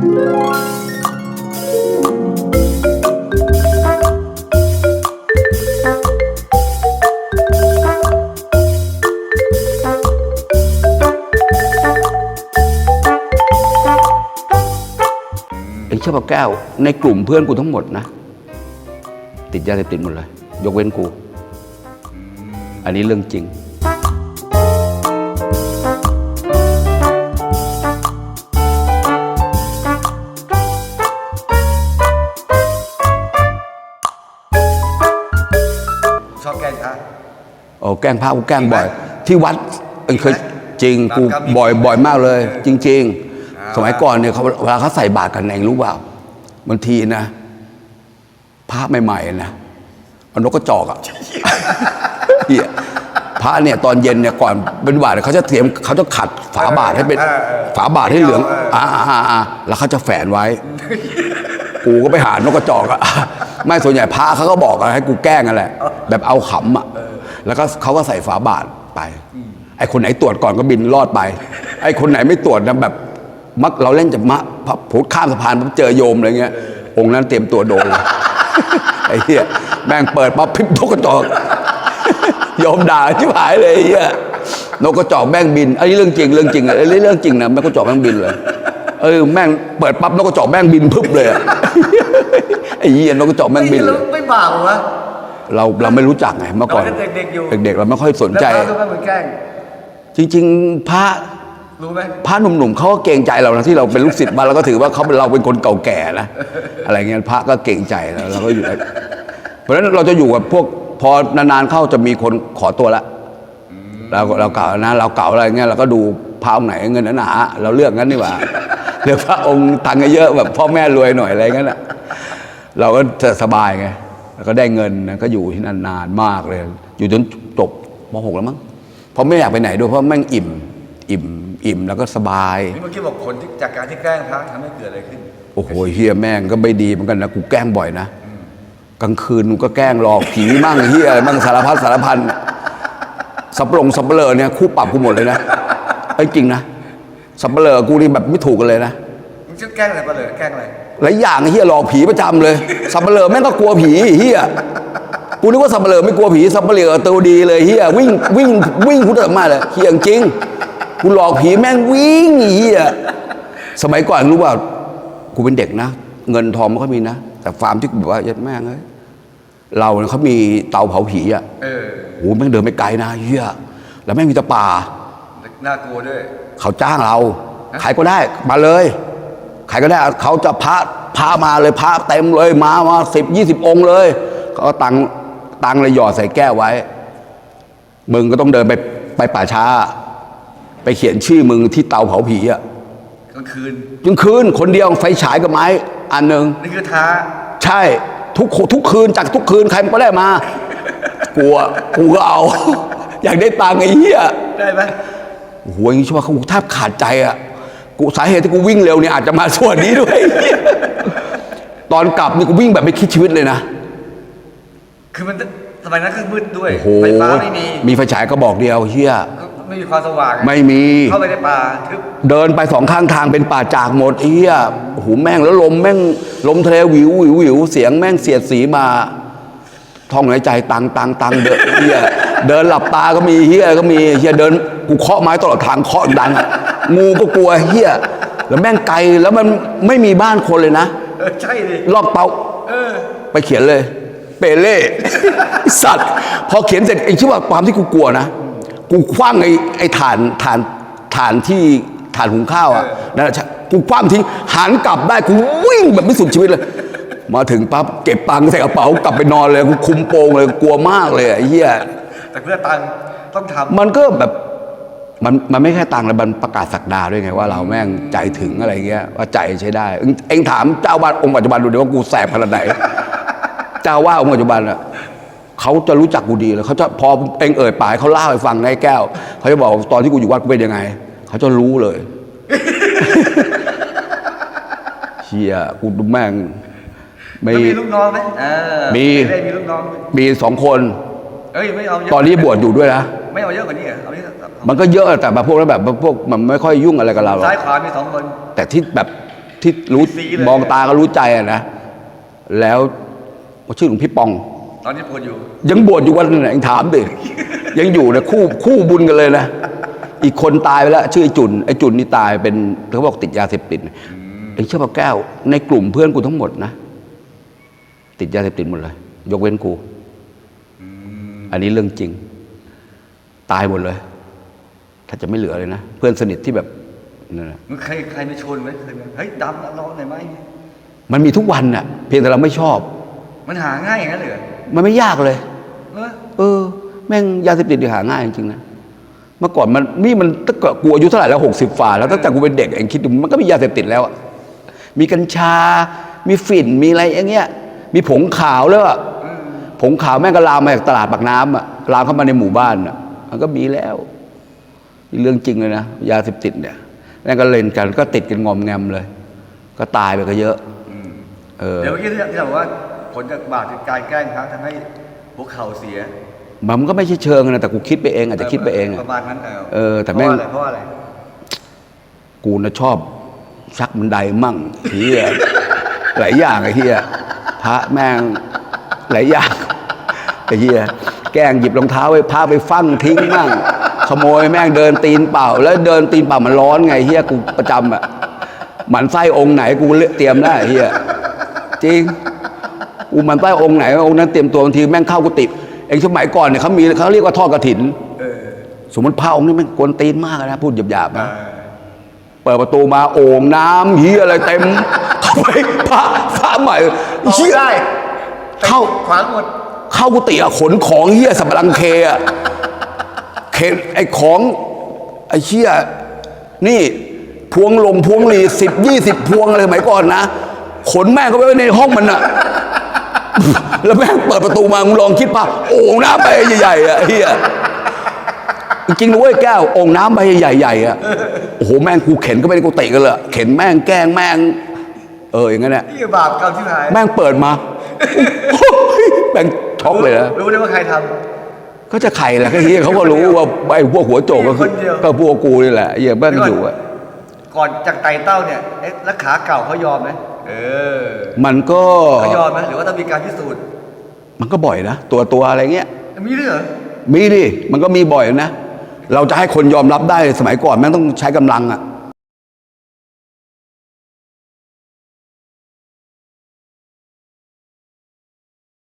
ไอ้เชอปะแก้ว ในกลุ่มเพื่อนกูทั้งหมดนะ ติดยาเสพติดหมดเลย ยกเว้นกู อันนี้เรื่องจริง แกล้งพระกูแกล้งบ่อยจริงไหมที่วัดเอ้ยเคยจริงกูตามกรรมบ่อยบ่อยมากเลย จริงอ่าๆสมัยก่อนเนี่ยเขาเวลาเขาใส่บาตรกันเองรู้เปล่าบางทีนะพระใหม่ๆนะเอานกกระจอกอะเหี้ยพระเนี่ยตอนเย็นเนี่ยก่อนเป็นบาตรเขาจะเตรียมเขาจะขัดฝาบาทให้เป็นเออเออฝาบาทให้เหลืองเอออ่าอ่าอ่าแล้วเขาจะแฝนไว้ กูก็ไปหานกกระจอกอะไม่ส่วนใหญ่พระเขาก็บอกอะให้กูแกล้งกันแหละแบบเอาขำอะ แล้วก็เขาก็ใส่ฝาบาทไปไอ้คนไหนตรวจก่อนก็บินรอดไป ไอ้คนไหนไม่ตรวจนะแบบมักเราเล่นจะมะพับผูดข้ามสะพานปั๊บเจอโยมอะไรเงี้ย องค์นั้นเตรียมตัวโดนเลยไอ้เหี้ยแม่งเปิดปั๊บพิบนกกระจอกโยมด่าชิบหายเลยไอ้เหี้ยนกกระจอกแม่งบินอันนี้เรื่องจริงเรื่องจริงอันนี้เรื่องจริงนะแม่งกระจอกแม่งบินเลยเออแม่งเปิดปั๊บนกกระจอกแม่งบินพึบเลยอะไอ้เหี้ยนกกระจอกแม่งบินเลยไม่บาปเหรอวะ เราเราไม่รู้จักไงเมื่อก่อนเราเด็กๆอยู่ เด็กๆเราไม่ค่อยสนใจ แล้วพระรู้ไหมเหมือนแกล้งจริง ๆ พระรู้ไหมพระหนุ่มๆเขาก็เกรงใจเรานะที่เราเป็นลูกศิษย์มาเราก็ถือว่าเขาเป็นเราเป็นคนเก่าแก่นะอะไรเงี้ยพระก็เกรงใจแล้วเราก็อยู่ได้เพราะฉะนั้นเราจะอยู่กับพวกพอนานๆเข้าจะมีคนขอตัวละเราเราเก่านะเราเก่าอะไรเงี้ยเราก็ดูพระองค์ไหนเงินหนาๆเราเลือกงั้นนี่หว่าเลือกพระองค์ตังค์เยอะๆแบบพ่อแม่รวยหน่อยอะไรเงี้ยนะเราก็จะสบายไง แล้วก็ได้เงินนะก็อยู่ที่นั่นนานมากเลย อยู่จนจบมหกแล้วมั้งเพราะไม่อยากไปไหนด้วยเพราะแม่งอิ่ม อิ่ม อิ่มแล้วก็สบาย นี่เมื่อกี้บอกผลที่จากการที่แกล้งพระทำให้เกิดอะไรขึ้น โอ้โหเฮียแม่งก็ไม่ดีเหมือนกันนะกูแกล้งบ่อยนะกลางคืนกูก็แกล้งหลอกผีมั่งเฮียอะไรมั่งสารพัดสารพันสับปะรงสับปะเลอเนี่ยคู่ปรับกูหมดเลยนะไอ้ยจริงนะสับปะเลอกูนี่แบบไม่ถูกกันเลยนะมึงจะแกล้งอะไรปะเลยแกล้งอะไร หลายอย่างไอ้เฮียหลอกผีประจำเลยสับปะเลอแม่งก็กลัวผีเฮียกูนึกว่าสับปะเลอไม่กลัวผีสับปะเลอตัวดีเลยเฮียวิ่งวิ่งวิ่งกูเดินมาเลยเฮียจริงกูหลอกผีแม่งวิ่งเฮียสมัยก่อนรู้ว่ากูเป็นเด็กนะ เงินทองไม่ค่อยมีนะ แต่ฟาร์มที่กูแบบว่ายัดแม่งเอ้ยเราเนี่ยเขามีเตาเผาผีอะเออโอ้โหแม่งเดินไม่ไกลนะเฮียแล้วแม่งมีแตะป่าน่ากลัวด้วย เขาจ้างเราใครก็ได้มาเลย ใครก็ได้เขาจะพระพระมาเลยพระเต็มเลยมามาสิบยี่สิบองค์เลยเขาก็ตังตังเลยหยอดใส่แก้วไว้ มึงก็ต้องเดินไปไปป่าช้า ไปเขียนชื่อมึงที่เตาเผาผีอะกลางคืนกลางคืนคนเดียวไฟฉายกับไม้ อันหนึ่งนี่คือท้า ใช่ทุกทุกคืนจากทุกคืนใครมันก็ได้มากลัวกูก็เอา อยากได้ตังค์ไอ้เหี้ยได้ไหมโอ้โหอย่างนี้ช่วยเขาแทบขาดใจอะ กูสาเหตุที่กูวิ่งเร็วเนี่ยอาจจะมาส่วนนี้ด้วย ตอนกลับนี่กูวิ่งแบบไม่คิดชีวิตเลยนะ คือมันสมัยนั้นคือมืดด้วยโอ้โหไฟฟ้าไม่มีมีไฟฉายก็บอกเดียวเฮียไม่มีความสว่างไม่มีเข้าไปในป่าทึบเดินไปสองข้างทางเป็นป่าจากหมดเฮียโอ้โหแม่งแล้วลมแม่งลมทะเลวิววิววิวเสียงแม่งเสียดสีมาท่องในใจตังตังตังเดินเฮียเดินหลับตาก็มีเฮียก็มีเฮียเดินกูเคาะไม้ตลอดทางเคาะดังอะ งูก็กลัวเฮียแล้วแม่งไกลแล้วมันไม่มีบ้านคนเลยนะเออใช่ดิรอบเตาเออไปเขียนเลย เปเล่สัตว์ พอเขียนเสร็จไอ้ชื่อว่าความที่กูกลัวนะ กูคว้างไอ้ไอ้ฐานฐานฐานที่ฐานหุงข้าวอะนั่นแหละกูคว้างทิ้งหันกลับได้กูวิ่งแบบไม่สุดชีวิตเลย มาถึงปั๊บเก็บตังค์ใส่กระเป๋ากลับไปนอนเลยกูคุมโปงเลยกลัวมากเลยไอ้เหี้ยแต่เพื่อตังค์ต้องทำมันก็แบบ มันมันไม่แค่ตังค์แล้วมันประกาศสักดาด้วยไงว่าเราแม่งใจถึงอะไรเงี้ยว่าใจใช้ได้ เอ็งเองถามเจ้าวาดองค์ปัจจุบันดูดิว่ากูแสบขนาดไหน เจ้าว่าองค์ปัจจุบันอะเขาจะรู้จักกูดีเลยเขาจะพอเองเอ่ยปากให้เขาเล่าให้ฟังในแก้วเขาจะบอกตอนที่กูอยู่วัดกูเป็นยังไง เขาจะรู้เลยเชียกูดูแม่งไม่แล้วมีลูกน้องไหมเออมีได้มีลูกน้องไหมมีสองคน เอ้ยไม่เอาเยะตอนนี้บวชอยู่ด้วยนะไม่เอาเยอะกว่านี้เหรอเอาเยอะ มันก็เยอะแต่แบบพวกนั้นแบบพวกมันไม่ค่อยยุ่งอะไรกับเราหรอกซ้ายขวามีสองคน แต่ที่แบบที่รู้ซีเลยมองตาก็รู้ใจอะนะแล้วชื่อหลวงพี่ปอง ตอนนี้ปวดอยู่ ยังบวชอยู่วันไหนถามดิยังอยู่นะคู่คู่บุญกันเลยนะอีกคนตายไปแล้วชื่อไอ้จุนไอ้จุนนี่ตายเป็นเขาบอกติดยาเสพติดไอ้เชื่อปะแก้ว ในกลุ่มเพื่อนกูทั้งหมดนะติดยาเสพติดหมดเลย ยกเว้นกู อันนี้เรื่องจริง ตายหมดเลย ถ้าจะไม่เหลือเลยนะ เพื่อนสนิทที่แบบนั่นน่ะมึงใครใครไม่ชวนไหมเคยไหมเฮ้ยดำร้องหน่อยไหมมันมีทุกวันน่ะ เพียงแต่เราไม่ชอบ มันหาง่ายอย่างนั้นเลยเหรอมันไม่ยากเลย เออเออ แม่งยาเสพติดนี่หาง่ายจริงๆนะเมื่อก่อนมันนี่มันตั้งแต่กูอายุเท่าไหร่แล้วหกสิบฝ่าแล้วตั้งแต่กูเป็นเด็กเองคิดดูมันก็มียาเสพติดแล้วอะมีกัญชา มีฝิ่นมีอะไรอย่างเงี้ย มีผงขาวแล้วอะผงขาวแม่งก็ลามมาจากตลาดปากน้ำอะลามเข้ามาในหมู่บ้านอะมันก็มีแล้วนี่ เรื่องจริงเลยนะยาเสพติดเนี่ยแม่งก็เล่นกันก็ติดกันงอมแงมเลย ก็ตายไปก็เยอะเออเดี๋ยวเมื่อกี้ที่ที่บอกว่าผลจากบาปจากการแกล้งเขาทำให้หัวเข่าเสียมันก็ไม่ใช่เชิงนะแต่กูคิดไปเองอาจจะคิดไปเองปอะระมาณนั้นเออแต่แม่งเพราะอะไรเพราะอะไรกูนะชอบชักบันไดมั่งเฮียหลายอย่างไอ้เฮียพระแม่งหลายอย่างไอ้เฮียแกล้งหยิบรองเท้าไปพาไปฟั่งทิ้งมั่ง ขโมยแม่งเดินตีนเปล่า แล้วเดินตีนเปล่ามันร้อนไงเฮียกูประจำอะหมันไส้องค์ไหนกูเตรียมได้เฮียจริงกูหมันไส้องค์ไหนองค์นั้นเตรียมตัวบางทีแม่งเข้ากุฏิเองสมัยก่อนเนี่ยเขามีเขาเรียกว่าทอดกระถินเออสมมติพระองค์นี้แม่งกวนตีนมากนะพูดหยาบๆเอนะอเปิดประตูมาโอ่งน้ำเฮียอะไรเต็มเข้าไปพระพระใหม่ออกเฮียได้เข้าขวางหมดเข้ากุฏิอะขนของเฮียสับปะรังเคอะ เข็นไอ้ของไอ้เฮียนี่พวงลงพวงหลีสิบยี่สิบพวงอะไรสมัยก่อนนะขนแม่งก็ไปไว้ในห้องมันอะแล้วแม่งเปิดประตูมามึงลองคิดป่ะโอ่งน้ำใบใหญ่ๆอะเฮียจริงๆนะเว้ยแก้วโอ่งน้ำใบใหญ่ๆอะโอ้โหแม่งกูเข็นก็ไม่ได้กูเตะกันเลยเข็นแม่งแกล้งแม่ง เอออย่างนั้นแหละนี่บาปกรรมที่หายแม่งเปิดมาแม่งช็อกเลยนะรู้ได้ว่าใครท ก็จะไข่แหละก็เฮียเขาก็รู้ว่าไอ้พวกหัวโจกก็คือมีคนเดียวก็พวกกูนี่แหละเฮียำแม่งอยู่อะก่อนจากไต่เต้าเนี่ยเอ๊ะแล้วขาเก่าเขายอมไหมเออ มันก็เขายอมไหมหรือว่าต้องมีการพิสูจน์ มันก็บ่อยนะตัวตัวอะไรเงี้ย มีด้วยเหรอมีดิมันก็มีบ่อยนะ เราจะให้คนยอมรับได้สมัยก่อนแม่งต้องใช้กำลังอะ